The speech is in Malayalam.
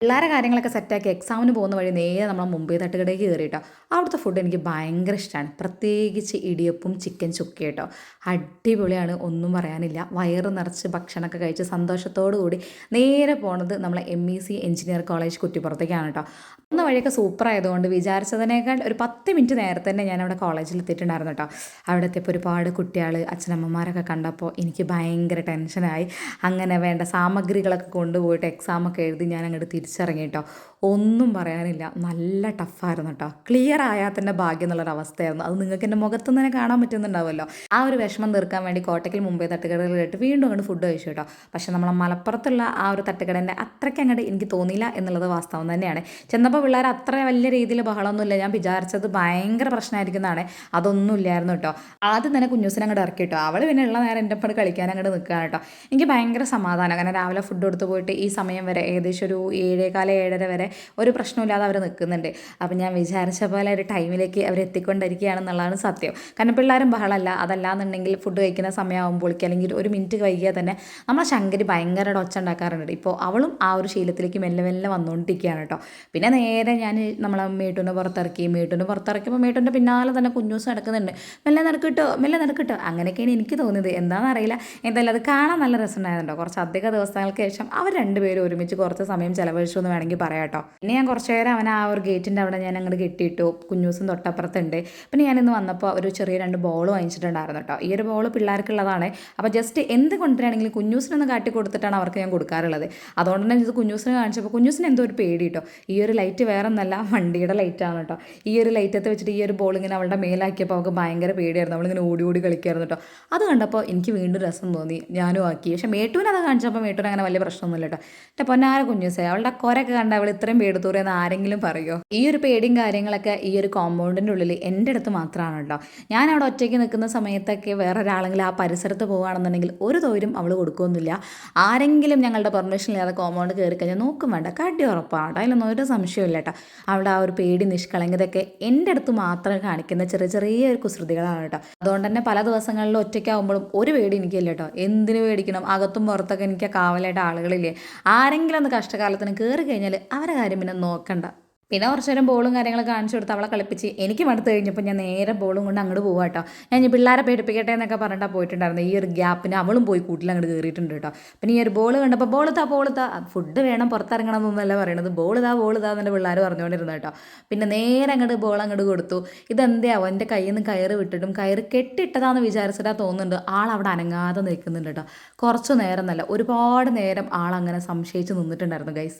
പിള്ളേരെ കാര്യങ്ങളൊക്കെ സെറ്റാക്കി എക്സാമിന് പോകുന്ന വഴി നേരെ നമ്മൾ മുംബൈ തട്ടുകടയ്ക്ക് കയറി കേട്ടോ അവിടുത്തെ ഫുഡ് എനിക്ക് ഭയങ്കര ഇഷ്ടമാണ് പ്രത്യേകിച്ച് ഇടിയപ്പും ചിക്കൻ ചുക്കി കേട്ടോ. അടിപൊളിയാണ് ഒന്നും പറയാനില്ല. വയറ് നിറച്ച് ഭക്ഷണമൊക്കെ കഴിച്ച് സന്തോഷത്തോടു കൂടി നേരെ പോണത് നമ്മളെ M E C engineer college കുറ്റിപ്പുറത്തേക്കാണ് കേട്ടോ. അന്ന് വഴിയൊക്കെ സൂപ്പർ ആയതുകൊണ്ട് വിചാരിച്ചതിനേക്കാൾ ഒരു പത്ത് മിനിറ്റ് നേരത്തെ തന്നെ ഞാൻ അവിടെ കോളേജിൽ എത്തിയിട്ടുണ്ടായിരുന്നു കേട്ടോ. അവിടെ എത്തിയപ്പോൾ ഒരുപാട് കുട്ടികൾ അച്ഛനമ്മമാരൊക്കെ കണ്ടപ്പോൾ എനിക്ക് ഭയങ്കര ടെൻഷനായി അങ്ങനെ വേണ്ട സാമഗ്രികളൊക്കെ കൊണ്ടുപോയിട്ട് എക്സാമൊക്കെ എഴുതി ഞാൻ അങ്ങോട്ട് തിരിച്ചിറങ്ങി കേട്ടോ ഒന്നും പറയാനില്ല. നല്ല ടഫായിരുന്നു കേട്ടോ ക്ലിയർ ആയാൽ തന്നെ ഭാഗ്യം എന്നുള്ളൊരു അവസ്ഥയായിരുന്നു അത് നിങ്ങൾക്ക് എന്റെ മുഖത്ത് തന്നെ കാണാൻ പറ്റുന്നുണ്ടാവുമല്ലോ. ആ ഒരു വിഷമം തീർക്കാൻ വേണ്ടി കോട്ടയ്ക്കൽ മുമ്പേ കേട്ട് വീണ്ടും അങ്ങോട്ട് ഫുഡ് കഴിച്ചു കേട്ടോ പക്ഷേ നമ്മളെ മലപ്പുറത്തുള്ള ആ ഒരു തട്ടുകടന്റെ അത്രയ്ക്ക് അങ്ങോട്ട് എനിക്ക് തോന്നിയില്ല എന്നുള്ളത് വാസ്തവം തന്നെയാണ്. ചെന്നപ്പോൾ പിള്ളേർ അത്ര വലിയ രീതിയിൽ ബഹളമൊന്നുമില്ല. ഞാൻ വിചാരിച്ചത് ഭയങ്കര പ്രശ്നമായിരിക്കുന്നതാണ്. അതൊന്നും ഇല്ലായിരുന്നു കേട്ടോ ആദ്യം തന്നെ കുഞ്ഞൂസിനെ അങ്ങോട്ട് ഇറക്കി കേട്ടോ അവൾ പിന്നെ ഉള്ള നേരം എന്റെ ഒപ്പം കളിക്കാൻ അങ്ങോട്ട് നിൽക്കുകയാണ് കേട്ടോ എനിക്ക് ഭയങ്കര സമാധാനം. കാരണം രാവിലെ ഫുഡ് കൊടുത്ത് പോയിട്ട് ഈ സമയം വരെ ഏകദേശം ഒരു ഏഴേകാല ഏഴര വരെ ഒരു പ്രശ്നമില്ലാതെ അവർ നിൽക്കുന്നുണ്ട്. അപ്പം ഞാൻ വിചാരിച്ച പോലെ ഒരു ടൈമിലേക്ക് അവർ എത്തിക്കൊണ്ടിരിക്കുകയാണെന്നുള്ളതാണ് സത്യം. കാരണം പിള്ളേരും ബഹളമല്ല. അതല്ലാന്നുണ്ടെങ്കിൽ ഫുഡ് കഴിക്കുന്ന സമയമാകുമ്പോഴേക്ക് അല്ലെങ്കിൽ ഒരു മിനിറ്റ് വൈകിയാൽ തന്നെ നമ്മളെ ശങ്കരി ഭയങ്കര ഒച്ച ഉണ്ടാക്കാറുണ്ട്. ഇപ്പോൾ അവളും ആ ഒരു ശീലത്തിലേക്ക് മെല്ലെ മെല്ലെ വന്നുകൊണ്ടിരിക്കുകയാണ് കേട്ടോ. പിന്നെ നേരെ ഞാൻ നമ്മളെ മേട്ടൂനെ പുറത്തിറക്കി. മേട്ടൂനെ പുറത്തിറക്കിയപ്പോൾ മേട്ടൂന്റെ പിന്നാലെ തന്നെ കുഞ്ഞൂസ് നടക്കുന്നുണ്ട്. മെല്ലെ നടക്കിട്ടോ മെല്ലെ നടക്കിട്ടോ. അങ്ങനെയൊക്കെയാണ് എനിക്ക് തോന്നിയത്. എന്താണെന്ന് അറിയില്ല. എന്തായാലും അത് കാണാൻ നല്ല രസമുണ്ടായിരുന്നുണ്ടോ കുറച്ച് അധിക ദിവസങ്ങൾക്ക് ശേഷം അവർ രണ്ടുപേരും ഒരുമിച്ച് കുറച്ച് സമയം ചിലവഴിച്ചു എന്ന് വേണമെങ്കിൽ പറയാം കേട്ടോ പിന്നെ ഞാൻ കുറച്ച് നേരം അവൻ ആ ഒരു ഗേറ്റിന്റെ അവിടെ ഞാൻ അങ്ങോട്ട് കെട്ടിയിട്ടു കുഞ്ഞൂസും തൊട്ടപ്പുറത്തുണ്ട്. പിന്നെ ഞാനിന്ന് വന്നപ്പോൾ ഒരു ചെറിയ രണ്ട് ബോൾ വാങ്ങിച്ചിട്ടുണ്ടായിരുന്നു കേട്ടോ ഈ ഒരു ബോൾ പിള്ളേർക്കുള്ളതാണ്. അപ്പോൾ ജസ്റ്റ് എന്ത് കൊണ്ടുവരികയാണെങ്കിലും കുഞ്ഞൂസിനൊന്ന് കാട്ടി കൊടുത്തിട്ടാണ് അവർക്ക് ഞാൻ കൊടുക്കാറുള്ളത്. അതുകൊണ്ട് തന്നെ ഇത് കുഞ്ഞൂസിന് കാണിച്ചപ്പോൾ കുഞ്ഞൂസിന് എന്തോ ഒരു പേടി കേട്ടോ ഈ ഒരു ലൈറ്റ് വേറെ ഒന്നല്ല വണ്ടിയുടെ ലൈറ്റാണ് കേട്ടോ ഈ ഒരു ലൈറ്റത്ത് വെച്ചിട്ട് ഈ ഒരു ബോൾ ഇങ്ങനെ അവളുടെ മേലാക്കിയപ്പോൾ അവൾക്ക് ഭയങ്കര പേടിയായിരുന്നു. അവളിങ്ങനെ ഓടി ഓടി കളിക്കായിരുന്നു കേട്ടോ അത് കണ്ടപ്പോൾ എനിക്ക് വീണ്ടും രസം തോന്നി. ഞാനും ആക്കി. പക്ഷേ മേട്ടൂന് അത് കാണിച്ചപ്പോൾ മേട്ടൂന് അങ്ങനെ വലിയ പ്രശ്നമൊന്നുമില്ല കേട്ടോ എന്റെ പൊന്നാര കുഞ്ഞൂസേ അവളുടെ കൊരൊക്കെ കണ്ട അവൾ ഇത്രയും പേടിത്തൂരെന്ന് ആരെങ്കിലും പറയുമോ ഈ ഒരു പേടിയും കാര്യങ്ങളൊക്കെ ഈ ഒരു കോമ്പൗണ്ടിന്റെ ഉള്ളിൽ എന്റെ അടുത്ത് മാത്രമാണ് കേട്ടോ ഞാൻ അവിടെ ഒറ്റയ്ക്ക് നിൽക്കുന്ന സമയത്തൊക്കെ വേറെ ഒരാളെങ്കിലും ആ പരിസരത്ത് പോകുകയാണെന്നുണ്ടെങ്കിൽ ഒരു തോരും അവൾ കൊടുക്കുകയൊന്നുമില്ല ആരെങ്കിലും ഞങ്ങളുടെ പെർമിഷൻ ഇല്ലാതെ കോമ്പൗണ്ട് കയറി കഴിഞ്ഞാൽ നോക്കും വേണ്ട. കടി ഉറപ്പാണ് കേട്ടോ. അതിലൊന്നും ഒരു സംശയമില്ല കേട്ടോ. അവിടെ ആ ഒരു പേടി നിഷ്കളങ്കതൊക്കെ എന്റെ അടുത്ത് മാത്രം കാണിക്കുന്ന ചെറിയ ചെറിയ ഒരു കുസൃതികളാണ് കേട്ടോ. അതുകൊണ്ട് തന്നെ പല ദിവസങ്ങളിലും ഒറ്റയ്ക്കാവുമ്പോഴും ഒരു പേടി എനിക്കില്ല കേട്ടോ. എന്തിനു പേടിക്കണം? അകത്തും പുറത്തൊക്കെ എനിക്ക് കാവലായിട്ട് ആളുകളില്ലേ? ആരെങ്കിലും ഒന്ന് കഷ്ടകാലത്തിന് കയറി കഴിഞ്ഞാൽ അവരെ കാര്യം പിന്നെ നോക്കണ്ട. പിന്നെ കുറച്ച് നേരം ബോളും കാര്യങ്ങളൊക്കെ കാണിച്ചു കൊടുത്ത് അവളെ കളിപ്പിച്ച് എനിക്ക് മടുത്ത് കഴിഞ്ഞപ്പോൾ ഞാൻ നേരെ ബോളും കൊണ്ട് അങ്ങോട്ട് പോവാ കേട്ടോ ഞാൻ ഈ പിള്ളേരെ പേടിപ്പിക്കട്ടെ എന്നൊക്കെ പറഞ്ഞിട്ടാണ് പോയിട്ടുണ്ടായിരുന്നു. ഈ ഒരു ഗ്യാപ്പിന് അവളും പോയി കൂട്ടിൽ അങ്ങോട്ട് കയറിയിട്ടുണ്ട് കേട്ടോ പിന്നെ ഈ ഒരു ബോൾ കണ്ടപ്പോൾ ബോൾ താ ബോൾ താ. ഫുഡ് വേണം പുറത്തിറങ്ങണം എന്നല്ല പറയണത്. ബോൾ താ ബോൾ താ എന്നെ പിള്ളേർ പറഞ്ഞുകൊണ്ടിരുന്നു കേട്ടോ പിന്നെ നേരെ അങ്ങോട്ട് ബോൾ അങ്ങോട്ട് കൊടുത്തു. ഇതെന്താവും എന്റെ കയ്യിൽ നിന്ന് കയറ് വിട്ടിട്ടും കയറ് കെട്ടിട്ടതാന്ന് വിചാരിച്ചിട്ടാ തോന്നുന്നുണ്ട്. ആൾ അവിടെ അനങ്ങാതെ നിൽക്കുന്നുണ്ട് കേട്ടോ കുറച്ച് നേരം നല്ല ഒരുപാട് നേരം ആൾ അങ്ങനെ സംശയിച്ച് നിന്നിട്ടുണ്ടായിരുന്നു ഗൈസ്